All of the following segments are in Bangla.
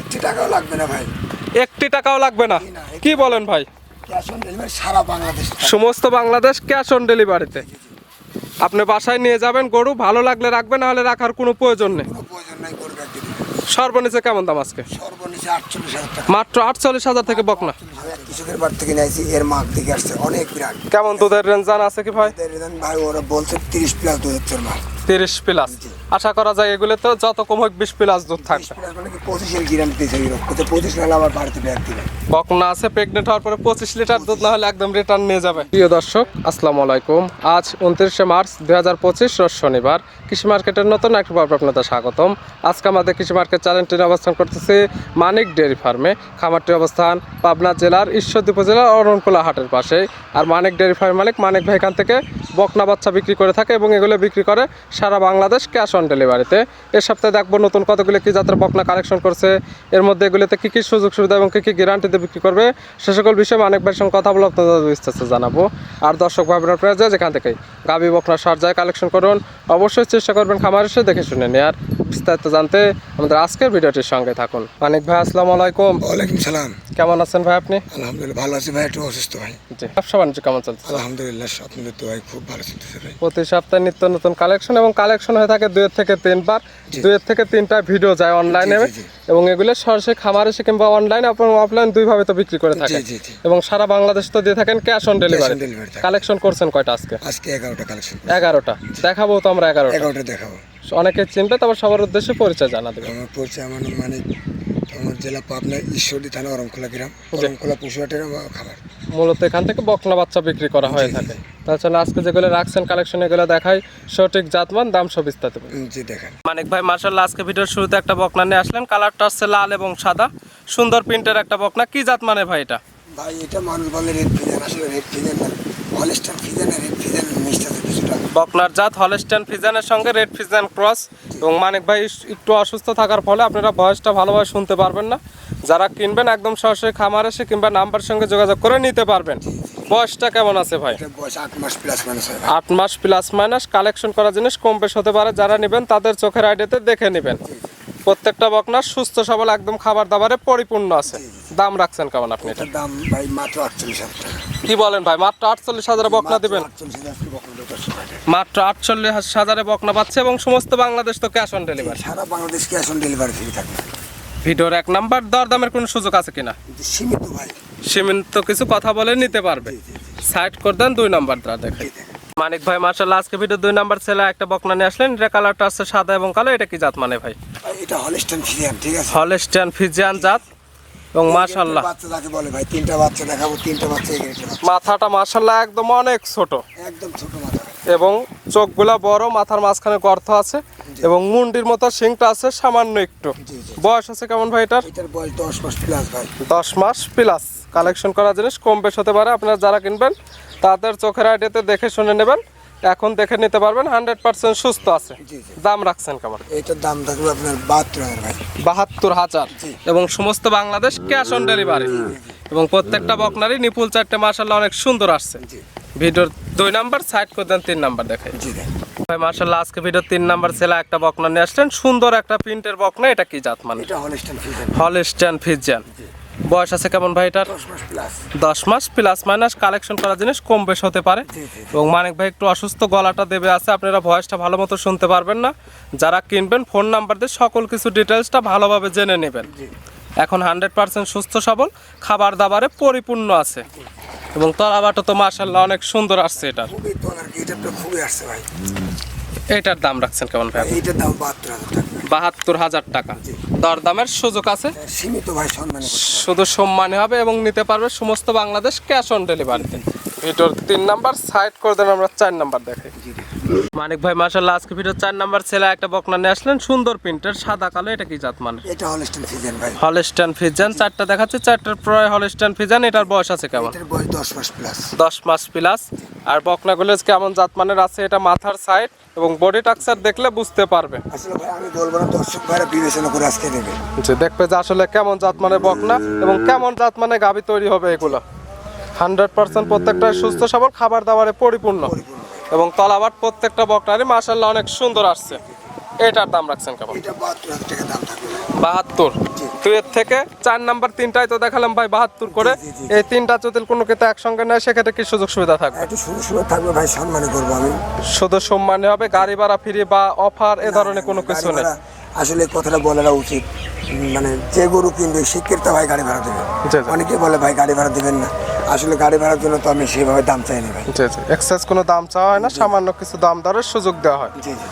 একটি টাকাও লাগবে না ভাই। একটি টাকাও লাগবে না? না, কি বলেন ভাই? ক্যাশ অন ডেলিভারি সারা বাংলাদেশ সমস্ত বাংলাদেশ ক্যাশ অন ডেলিভারিতে? আপনি বাসায় নিয়ে যাবেন গরু ভালো লাগলে রাখবেন নাহলে রাখার কোনো প্রয়োজন নেই। সর্বনিচে কেমন দাম আজকে? মাত্র আটচল্লিশ হাজার থেকে বকনা কৃষকের বার থেকে নিয়েছি এর মাঠ থেকে আসছে। অনেক বিরাট। কেমন দুধের রেঞ্জ জানা আছে কি ভাই? ভাই ওরা বলছে তিরিশ প্লাস মাল তিরিশ প্লাস আশা করা যায় এগুলো তো যত কম হোক বিশ প্লাস দুধ থাকবে। মানে পঁচিশের গ্রাম দিয়েছে এরকম? পঁচিশ নাহলে আমার বাড়িতে ব্যাগ দিবে বকনা আছে প্রেগনেন্ট হওয়ার পরে পঁচিশ লিটার দুধ না হলে একদম রিটার্ন নিয়ে যাবে। প্রিয় দর্শক আসসালামু আলাইকুম। আজ উনত্রিশে মার্চ দুই হাজার পঁচিশ রোজ শনিবার। কৃষি মার্কেটের নতুন একটি পর্ব আপনাদের স্বাগতম। আজকে আমাদের কৃষি মার্কেট চ্যানেলটি অবস্থান করতেছে মানিক ডেয়ারি ফার্মে। খামারটি অবস্থান পাবনা জেলার ঈশ্বরদী উপজেলার অরণকুলা হাটের পাশে। আর মানিক ডেয়ারি ফার্ম মালিক মানিক ভাই এখান থেকে বকনা বাচ্চা বিক্রি করে থাকে এবং এগুলো বিক্রি করে সারা বাংলাদেশ ক্যাশ অন ডেলিভারিতে এ সপ্তাহে দেখব নতুন কতগুলো কি যাত্রা বকনা কালেকশন করছে। এর মধ্যে এগুলিতে কী কী সুযোগ সুবিধা এবং কী কী গ্যারান্টিতে বিক্রি করবে, সে সকল বিষয়ে অনেকবার ভাইয়ের সঙ্গে কথা বলে আপনাদের বিস্তারিত জানাব। আর দর্শক ভাবেন প্রয়োজন যেখান থেকে গাবি বকনা সারজায় কালেকশন করুন, অবশ্যই চেষ্টা করবেন খামার এসে দেখে শুনে নেয়ার। বিস্তারিত জানতে আমাদের আজকের ভিডিওটির সঙ্গে থাকুন। মানিক ভাই আসসালামু আলাইকুম। ওয়ালাইকুম সালাম। কেমন আছেন ভাই আপনি? আলহামদুলিল্লাহ ভালো আছি ভাই একটু অসুস্থ ভাই। জি ব্যবসা বাণিজ্য কেমন চলছে? আলহামদুলিল্লাহ আপনাদের তো ভাই খুব ভালো চলতেছে ভাই। প্রতি সপ্তাহে নিত্য নতুন কালেকশন এবং কালেকশন হয়ে থাকে দুয়ের থেকে তিনবার। দুয়ের থেকে তিনটা ভিডিও যায় অনলাইনে। এবং এগুলো সরাসরি খামার এসে কিংবা অনলাইন এবং অফলাইন দুইভাবে তো বিক্রি করে থাকে জি, জি। এবং সারা বাংলাদেশ তো দিয়ে থাকেন ক্যাশ অন ডেলিভারি কালেকশন করছেন কয়টা আজকে? আজকে এগারোটা কালেকশন এগারোটা। দেখাবো তো আমরা এগারোটা। এগারোটা দেখাবো। অনেকে চিনবে তারপর সবার উদ্দেশ্যে পরিচয় জানা দেবে আমার পরিচয় আমার মানে আমার জেলা পাবনা ঈশ্বরদী থানা অরমখোলা গ্রাম। অরমখোলা পশুহাটের খাবার। মূলত এখান থেকে বকনা বাচ্চা বিক্রি করা হয়ে থাকে। তাছাড়া আজকে যেগুলো রাখছেন কালেকশন এগুলো দেখাই সঠিক জাতমান দাম সব বিস্তারিত জি দেখেন। মানিক ভাই মার্শাল্লাহ আজকে ভিডিওর শুরুতে একটা বকনা নিয়ে আসলেন। কালারটা হচ্ছে লাল এবং সাদা। সুন্দর প্রিন্টের একটা বকনা। কি জাত মানে ভাই এটা? ভাই এটা মানুষ বলে রেড ফিজেন আসলে রেড ফিজেন না। রেড কিছুটা। বকনার জাত হলস্টেন ফিজানের সঙ্গে রেড ফিজান ক্রস এবং মানিক ভাই একটু অসুস্থ থাকার ফলে আপনারা ভয়েসটা ভালোভাবে শুনতে পারবেন না। যারা কিনবেন একদম সরাসরি খামার এসে কিংবা নাম্বার সঙ্গে যোগাযোগ করে নিতে পারবেন। বয়সটা কেমন আছে ভাই? আট মাস প্লাস আট মাস প্লাস মাইনাস কালেকশন করা জিনিস কম বেশ হতে পারে। যারা নেবেন তাদের চোখের আইডিয়াতে দেখে নেবেন। প্রত্যেকটা বকনার সুস্থ সবল একদম খাবার দাবারে পরিপূর্ণ আছে। দাম রাখছেন কেমন আপনি এটা? দাম ভাই মাত্র আটচল্লিশ হাজার টাকা। কি বলেন ভাই মাত্র আটচল্লিশ হাজারে বকনা দিবেন। মাত্র আটচল্লিশ হাজারে বকনা পাচ্ছে এবং সমস্ত বাংলাদেশ তো cash on delivery Sara Bangladesh cash on delivery free থাকবে। ভিডিওর এক নাম্বার দরদামের কোনো সুযোগ আছে কিনা? সীমিত ভাই। সীমিত কিছু কথা বলে নিতে পারবে। সাইড করে দেন দুই নাম্বার দ্বারা দেখে। এই দেখেন। মানিক ভাই মার্শাল্লাহ আজকে ভিডিও দুই নাম্বার ছেলে একটা বকনা নিয়ে আসলেন। এটা কালারটা আছে সাদা এবং কালো এটা কি জাত মানে ভাই, এটা হলিস্টান ফিজিয়ান ঠিক আছে? হলস্টান ফিজিয়ান জাত এবং মার্শাল্লাহ বাচ্চা যাকে বলে ভাই তিনটা বাচ্চা দেখাবো তিনটা বাচ্চা মাথাটা মার্শাল্লাহ একদম অনেক ছোট। একদম ছোট মাথা। এবং চোখগুলা বড় মাথার মাঝখানে গর্ত আছে এবং মুন্ডির মতো শিংটা আছে সামান্য একটু। বয়স আছে কেমন ভাই এটার? এটার বয়স দশ মাস প্লাস ভাই। দশ মাস প্লাস কালেকশন করা জিনিস কম বেশ হতে পারে আপনারা যারা কিনবেন তাদের চোখের আইডিয়াতে দেখে শুনে নেবেন। এখন দেখে নিতে পারবেন হান্ড্রেড পার্সেন্ট সুস্থ আছে। দাম রাখছেন কেমন? এটার দাম থাকবে আপনার বাহাত্তর হাজার বাহাত্তর হাজার। এবং সমস্ত বাংলাদেশ ক্যাশ অন ডেলিভারি এবং প্রত্যেকটা বকনারই নিপুল চারটে মার্শাল্লাহ অনেক সুন্দর আসছে। ভিডিওর দুই নাম্বার সাইড করে দেন তিন নাম্বার দেখাই। ভাই মার্শাল্লাহ আজকে ভিডিওর তিন নাম্বার ছেলে একটা বকনা নিয়ে আসছেন। সুন্দর একটা প্রিন্টের বকনা এটা কি জাত মানে? হলস্টান ফিজিয়ান বয়স আছে কেমন ভাই এটার? দশ মাস প্লাস মাইনাস কালেকশন করা জিনিস কম বেশ হতে পারে। এবং মানিক ভাই একটু অসুস্থ গলাটা দেবে আছে আপনারা ভয়েসটা ভালো মতো শুনতে পারবেন না। যারা কিনবেন ফোন নাম্বার দিয়ে সকল কিছু ডিটেলসটা ভালোভাবে জেনে নেবেন। এখন হান্ড্রেড পার্সেন্ট সুস্থ সবল খাবার দাবারে পরিপূর্ণ আছে। এবং তলাবাটা তো মার্শাল্লাহ অনেক সুন্দর আসছে এটার। খুবই এটা আসছে ভাই। এটার দাম রাখছেন কেমন ভাই? এইটার দাম বাহাত্তর হাজার টাকা। বাহাত্তর হাজার টাকা। দরদামের সুযোগ আছে। সীমিত ভাই সম্মানে শুধু সম্মানে হবে এবং নিতে পারবে সমস্ত বাংলাদেশ ক্যাশ অন ডেলিভারিতে। ভিডিওর তিন নাম্বার সাইড করে দেন আমরা চার নাম্বার দেখাই। মানিক ভাই মাসাল্লাহ আজকে ভিডিও চার নাম্বার ছেলে একটা বকনা নিয়ে আসলেন সুন্দর প্রিন্টের সাদা কালো এটা কি জাত মানে এটা হলিস্টান ফিজিয়ান ভাই। হলস্টান ফিজান চারটা দেখাচ্ছে চারটার প্রায় হলস্টান ফিজান এটার বয়স আছে কেমন? এটার বয়স দশ মাস প্লাস দশ মাস প্লাস আর বকনাগুলো কেমন জাত মানের আছে এটা মাথার সাইড এবং বডি টাক্সার দেখলে বুঝতে পারবে আসলে ভাই আমি বলব না দর্শক ভাইরা বিবেচনা করে আজকে নেবে। যে দেখবে যে আসলে কেমন জাত মানে বকনা এবং কেমন জাত মানে গাবি তৈরি হবে এগুলো। হান্ড্রেড পার্সেন্ট প্রত্যেকটা সুস্থ সবল খাবার দাবারে পরিপূর্ণ। এবং তলাবাট প্রত্যেকটা বকনারই মাসাল্লাহ অনেক সুন্দর আসছে। এটার দাম রাখছেন কেমন? বাহাত্তর। তুই এর থেকে চার নাম্বার তিনটাই তো দেখালাম ভাই বাহাত্তর করে। এই তিনটা যদি কোনো ক্ষেত্রে একসঙ্গে নেয় সেক্ষেত্রে কি সুযোগ সুবিধা থাকবে? থাকবে ভাই সম্মানে করব আমি। শুধু সম্মানে হবে গাড়ি ভাড়া ফ্রি বা অফার এ ধরনের কোনো কিছু নেই। আসলে কথাটা বলাটা উচিত। মানে যে গরু কিনবে সে ক্রেতা ভাই গাড়ি ভাড়া দেবে। জি, জি। অনেকে বলে ভাই গাড়ি ভাড়া দেবেন না। আসলে গাড়ি ভাড়ার জন্য তো আমি সেভাবে দাম চাইনি ভাই। জি জি এক্সেস কোনো দাম চাওয়া হয় না সামান্য কিছু দাম দরের সুযোগ দেওয়া হয়। জি জি।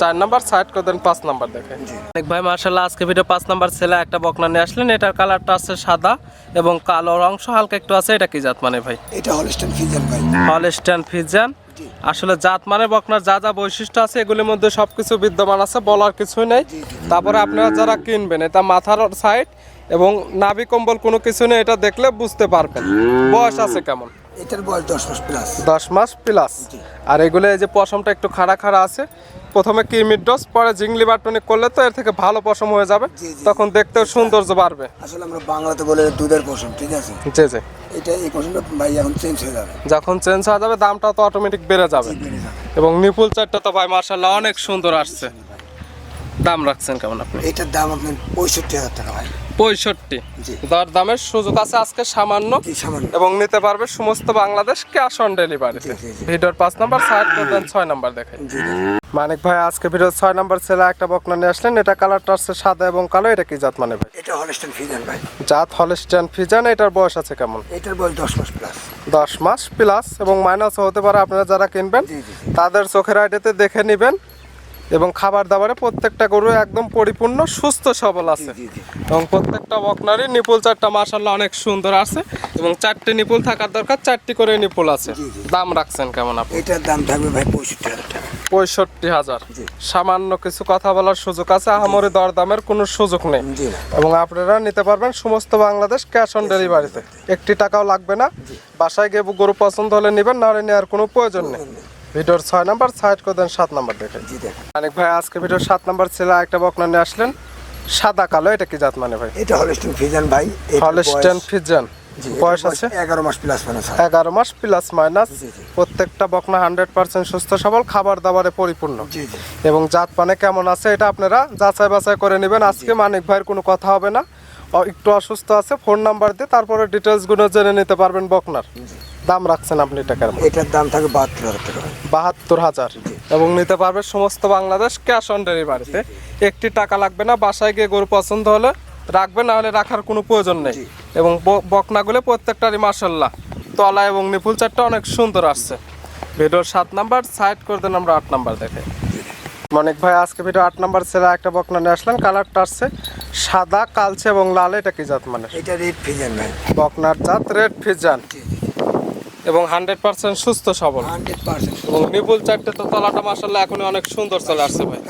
চার নাম্বার সাইড করে দেন পাঁচ নাম্বার দেখেন জি। অনেক ভাই মার্শাল্লাহ আজকে ভিডিও পাঁচ নাম্বার ছেলে একটা বকনা নিয়ে আসলেন। এটার কালারটা আছে সাদা এবং কালোর অংশ হালকা একটু আছে। এটা কি জাত মানে ভাই? এটা হলস্টাইন ফিজেন ভাই। Holstein Friesian. আসলে জাত মানে বকনার যা যা বৈশিষ্ট্য আছে এগুলির মধ্যে সবকিছু বিদ্যমান আছে বলার কিছুই নেই। তারপরে আপনারা যারা কিনবেন এটা মাথার সাইড এবং নাভি কম্বল কোনো কিছু নেই এটা দেখলে বুঝতে পারবেন। বয়স আছে কেমন? এটার বয়স দশ মাস প্লাস দশ মাস প্লাস আর এগুলো এই যে পশমটা একটু খাড়া খাড়া আছে প্রথমে কিরমির ডোজ পরে জিংলি বাটনিক করলে তো এর থেকে ভালো পশম হয়ে যাবে। তখন দেখতেও সৌন্দর্য বাড়বে। আসলে আমরা বাংলাতে বলে দুধের পশম ঠিক আছে? জি জি। এটা এই পশমটা ভাই এখন চেঞ্জ হয়ে যাবে। যখন চেঞ্জ হয়ে যাবে দামটা তো অটোমেটিক বেড়ে যাবে। বেড়ে যাবে। এবং নিপুল চারটা তো ভাই মার্শাল্লাহ অনেক সুন্দর আসছে। দাম রাখছেন কেমন আপনি? এটার দাম আপনার পঁয়ষট্টি হাজার টাকা ভাই। পঁয়ষট্টি। দর দামের সুযোগ আছে আজকে সামান্য এবং নিতে পারবে সমস্ত বাংলাদেশ ক্যাশ অন ডেলিভারি। ভিডিওর পাঁচ নাম্বার সাইড করবেন ছয় নাম্বার দেখে জি জি। মানিক ভাই আজকে ভিডিও ছয় নাম্বার ছেলে একটা বকনা নিয়ে আসলেন। এটা কালারটা আসছে সাদা এবং কালো। এটা কি জাত মানে ভাই? এটা হলস্টাইন ফিজেন ভাই। জাত হলস্টাইন ফিজান এটার বয়স আছে কেমন? এটার বয়স দশ মাস প্লাস দশ মাস প্লাস এবং মাইনাস হতে পারে আপনারা যারা কিনবেন। তাদের চোখের আইডিতে দেখে নেবেন। এবং খাবার দাবারে প্রত্যেকটা গরু একদম পরিপূর্ণ সুস্থ সবল আছে। এবং প্রত্যেকটা বকনারই নিপুল চারটা মাসাল্লাহ অনেক সুন্দর আছে। এবং চারটি নিপুল থাকার দরকার চারটি করে নিপুল আছে। দাম রাখছেন কেমন আপনি? এটার দাম থাকবে ভাই পঁয়ষট্টি হাজার টাকা। পঁয়ষট্টি হাজার। সামান্য কিছু কথা বলার সুযোগ আছে আহামরি দরদামের কোনো সুযোগ নেই। এবং আপনারা নিতে পারবেন সমস্ত বাংলাদেশ ক্যাশ অন ডেলিভারিতে। একটি টাকাও লাগবে না। বাসায় গিয়ে গরু পছন্দ হলে নেবেন নাহলে নেওয়ার কোনো প্রয়োজন নেই। ভিডিওর ছয় নাম্বার সাইড করে দেন সাত নাম্বার দেখে। জি দেখ অনেক ভাই আজকে ভিডিওর সাত নাম্বার ছেলে একটা বকনা নিয়ে আসলেন। সাদা কালো এটা কি জাত মানে ভাই? এটা হলস্টাইন ফিজেন ভাই হলস্টেন ফিজান বয়স আছে? এগারো মাস প্লাস মানে স্যার এগারো মাস প্লাস মাইনাস। প্রত্যেকটা বকনা হান্ড্রেড পার্সেন্ট সুস্থ সবল খাবার দাবারে পরিপূর্ণ। এবং জাত পানে কেমন আছে এটা আপনারা যাচাই বাছাই করে নেবেন। আজকে মানিক ভাইয়ের কোনো কথা হবে না। একটু অসুস্থ আছে ফোন নাম্বার দিয়ে তারপরে ডিটেলসগুলো জেনে নিতে পারবেন বকনার। দাম রাখছেন আপনি টাকার এটার দাম থাকবে বাহাত্তর হাজার টাকা। বাহাত্তর হাজার। এবং নিতে পারবে সমস্ত বাংলাদেশ ক্যাশ অন ডেলিভারিতে একটি টাকা লাগবে না বাসায় গিয়ে গরু পছন্দ হলে রাখবে না হলে রাখার কোনো প্রয়োজন নেই। এবং বকনাগুলো প্রত্যেকটারই মার্শাল্লাহ তলা এবং নিপুল চারটা অনেক সুন্দর আসছে। ভিডিওর সাত নাম্বার সাইড করে দেন আমরা আট নাম্বার দেখে। অনেক ভাই আজকে ভিডিও আট নাম্বার ছেলে একটা বকনা নিয়ে আসলেন কালারটা আসছে সাদা কালচে এবং লাল। এটা কি জাত মানে? এটা রেড ফিজেন ভাই। বকনার জাত রেড ফিজান এবং হান্ড্রেড পার্সেন্ট সুস্থ সবল। এবং নিপুল চারটে তো তলাটা মাসাল্লাহ এখনই অনেক সুন্দর চলে আসছে ভাই।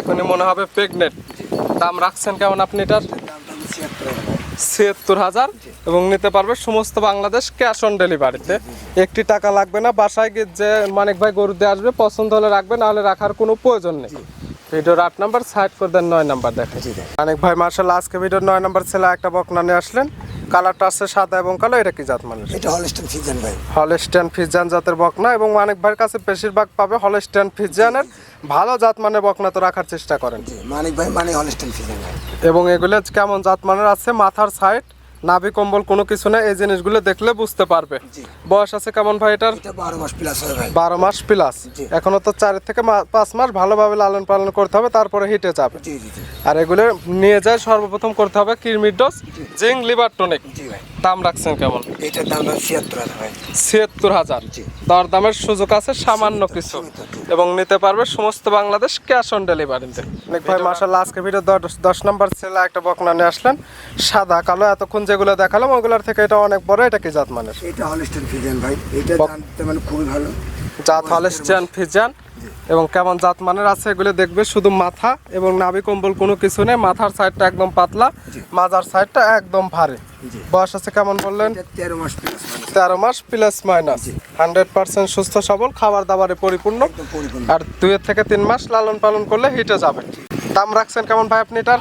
এখনই মনে হবে প্রেগনেন্ট দাম রাখছেন কেমন আপনি এটার? ছিয়াত্তর হাজার। এবং নিতে পারবে সমস্ত বাংলাদেশ ক্যাশ অন ডেলিভারিতে। একটি টাকা লাগবে না বাসায় গিয়ে যে মানিক ভাই গরু দিয়ে আসবে পছন্দ হলে রাখবে নাহলে রাখার কোনো প্রয়োজন নেই। ভিডিওর আট নাম্বার সাইড করে দেন নয় নাম্বার দেখে জি মানিক ভাই মার্শাল আজকে ভিডিওর নয় নাম্বার ছেলে একটা বকনা নিয়ে আসলেন। কালারটা আছে সাদা এবং কালো এটা কি জাত মানুষ? এটা হলস্টেন ফিজান ভাই। হলস্টেন ফিজান জাতের বকনা এবং মানিক ভাইয়ের কাছে বেশিরভাগ পাবে হলস্টেন ফিজানের ভালো জাত মানের বকনা তো রাখার চেষ্টা করেন। মানিক ভাই মানে হলস্টেন ফিজান ভাই। এবং এগুলো কেমন জাত মানের আছে? মাথার সাইড নাভি কম্বল কোনো কিছু না এই জিনিসগুলো দেখলে বুঝতে পারবে। বয়স আছে কেমন ভাই এটার? বারো মাস প্লাস। এখনও তো চার থেকে পাঁচ মাস ভালোভাবে লালন পালন করতে হবে তারপরে হিটে যাবে। আর এগুলো নিয়ে যায় সর্বপ্রথম করতে হবে কিরমির ডোজ জিং। লিভার টনিক দাম রাখছেন কেমন? এটার দাম ছিয়াত্তর হাজার ছিয়াত্তর হাজার। জি। দরদামের সুযোগ আছে সামান্য কিছু। এবং নিতে পারবে সমস্ত বাংলাদেশ ক্যাশ অন ডেলিভারিতে অনেক ভাই মার্শাল্লাহ আজকে ভিডিও দশ দশ নম্বর ছেলে একটা বকনা নিয়ে আসলেন। সাদা কালো এতক্ষণ যেগুলো দেখালাম ওগুলোর থেকে এটা অনেক বড় এটা কি জাত মানের? এটা হলস্টাইন ফিজেন ভাই এটা জানতে মানে খুবই ভালো। জাত হলেস্টিয়ান ফিজান এবং কেমন জাত মানের আছে এগুলো দেখবে শুধু মাথা এবং নাভি কম্বল কোনো কিছু নেই। মাথার সাইডটা একদম পাতলা মাজার সাইডটা একদম ভারী। বয়স আছে কেমন বললেন? তেরো মাস প্লাস তেরো মাস প্লাস মাইনাস হান্ড্রেড পার্সেন্ট সুস্থ সবল খাবার দাবারে পরিপূর্ণ। আর দুই থেকে তিন মাস লালন পালন করলে হিটে যাবে। দাম রাখছেন কেমন ভাই আপনি এটার?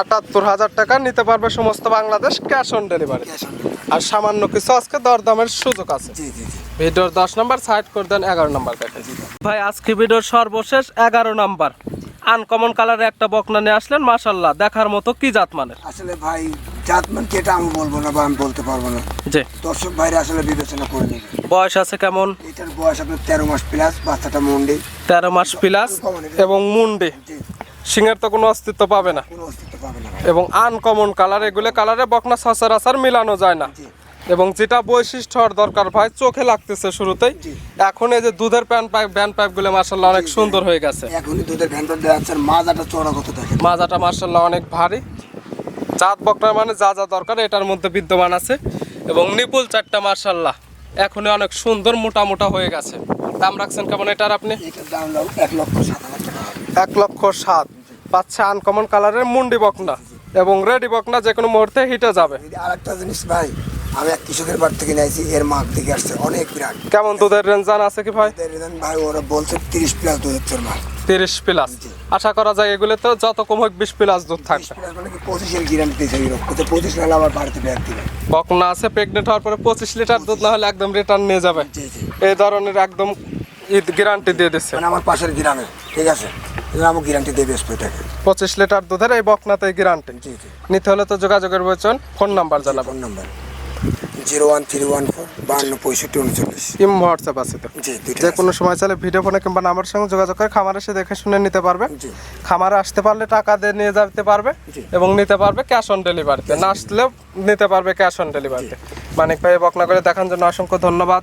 আটাত্তর হাজার টাকা নিতে পারবে সমস্ত Bangladesh cash on delivery cash on আর সামান্য কিছু আজকে দরদামের সুযোগ আছে। জি জি জি। ভিডিওর দশ নাম্বার সাইড করে দেন এগারো নাম্বার ভাই আজকে ভিডিওর সর্বশেষ এগারো নাম্বার। আনকমন কালারে একটা বকনা নিয়ে আসলেন মাশাল্লাহ দেখার মতো কি জাত মানের? আসলে ভাই জাত মান কি এটা আমি বলব না বা আমি বলতে পারব না। যে দর্শক ভাইরা আসলে বিবেচনা করে নেবে। বয়স আছে কেমন? এটার বয়স আপনার তেরো মাস প্লাস বাচ্চাটা মন্ডি। তেরো মাস প্লাস এবং মুন্ডি। জি। সিংহের তো কোনো অস্তিত্ব পাবে না। কোনো অস্তিত্ব পাবে না ভাই। এবং আনকমন কালার এগুলো কালারে বকনা সচরাচর মিলানো যায় না। জি। এবং যেটা বৈশিষ্ট্য হওয়ার দরকার ভাই চোখে লাগতেছে শুরুতেই। জি। এখন এই যে দুধের প্যান পাইপ ব্যান পাইপগুলো মার্শাল্লাহ অনেক সুন্দর হয়ে গেছে। এখনই দুধের ভ্যানটা দেওয়া যাচ্ছে আর মাজাটা চড়া কত দেখেন। মাজাটা মার্শাল্লাহ অনেক ভারী। জাত বকনা মানে যা যা দরকার এটার মধ্যে বিদ্যমান আছে। এবং নিপুল চারটা মার্শাল্লাহ এখনই অনেক সুন্দর মোটা মোটা হয়ে গেছে। দাম রাখছেন কেমন এটার আপনি? এটার দাম হলো এক লক্ষ সাত হাজার। এক লক্ষ সাত। পাচ্ছে আনকমন কালারের মুন্ডি বকনা এবং রেডি বকনা যে কোনো মুহূর্তে হিটে যাবে। যদি আরেকটা জিনিস ভাই আমি এক কৃষকের বাড়ি থেকে নিয়েছি এর মাঠ থেকে আসছে অনেক বিরাট। কেমন দুধের রেঞ্জ জানা আছে কি ভাই? ভাই ওরা বলছে তিরিশ প্লাস দুধ হচ্ছে মাঠ তিরিশ প্লাস আশা করা যায় এগুলো তো যত কম হোক বিশ প্লাস দুধ থাকবে। পঁচিশের গ্যারান্টি দিয়েছে এরকম। পঁচিশ না হলে আবার বাড়িতে ব্যাগ দিবে। বকনা আছে প্রেগনেন্ট হওয়ার পরে পঁচিশ লিটার দুধ না হলে একদম রিটার্ন নিয়ে যাবে। এই ধরনের একদম ঈদ গ্যারান্টি দিয়ে দিচ্ছে মানে আমার পাশের গ্রামে ঠিক আছে? আমার গ্যারান্টি থাকে পঁচিশ লিটার দুধের এই বকনাতে গ্যারান্টি জি জি। নিতে হলে তো যোগাযোগের ফোন নাম্বার জানাবেন phone number. Zero one three one four বাহান্ন পঁয়ষট্টি উনচল্লিশ। ইম হোয়াটসঅ্যাপ আছে তো। যে কোনো সময় চাইলে ভিডিও ফোনে কিংবা নাম্বার সঙ্গে যোগাযোগ করে খামার এসে দেখে শুনে নিতে পারবে। খামারে আসতে পারলে টাকা দিয়ে নিয়ে যেতে পারবে এবং নিতে পারবে ক্যাশ অন ডেলিভারিতে না আসলেও নিতে পারবে ক্যাশ অন ডেলিভারিতে মানিক ভাই বকনা করে দেখার জন্য অসংখ্য ধন্যবাদ।